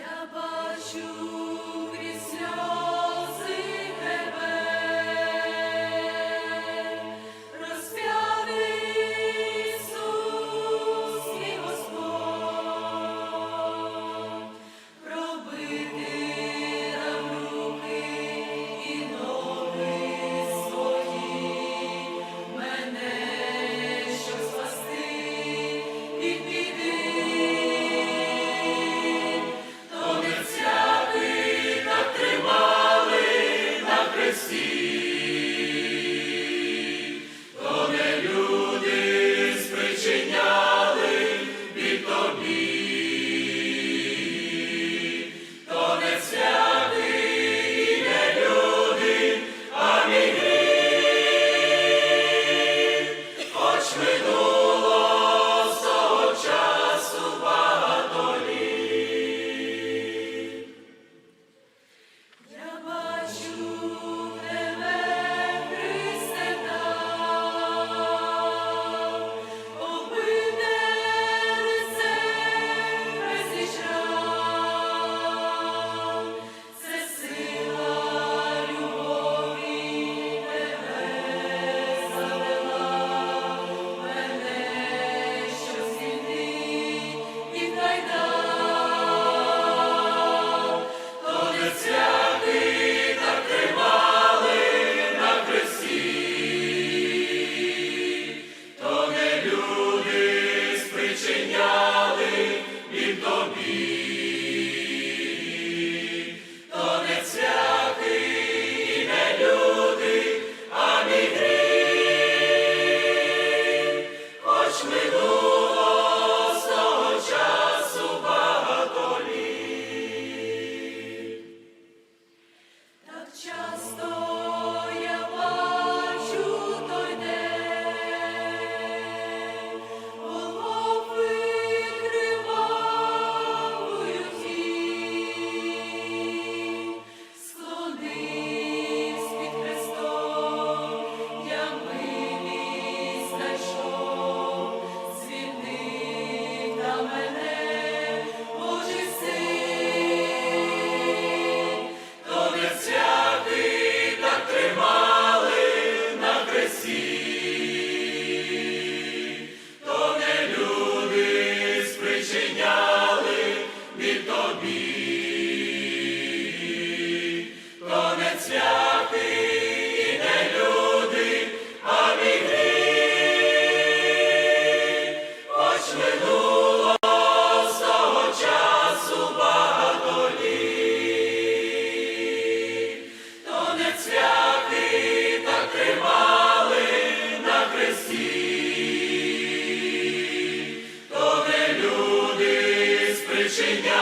Я бачу. Минуло часу багато літ. Час Причиня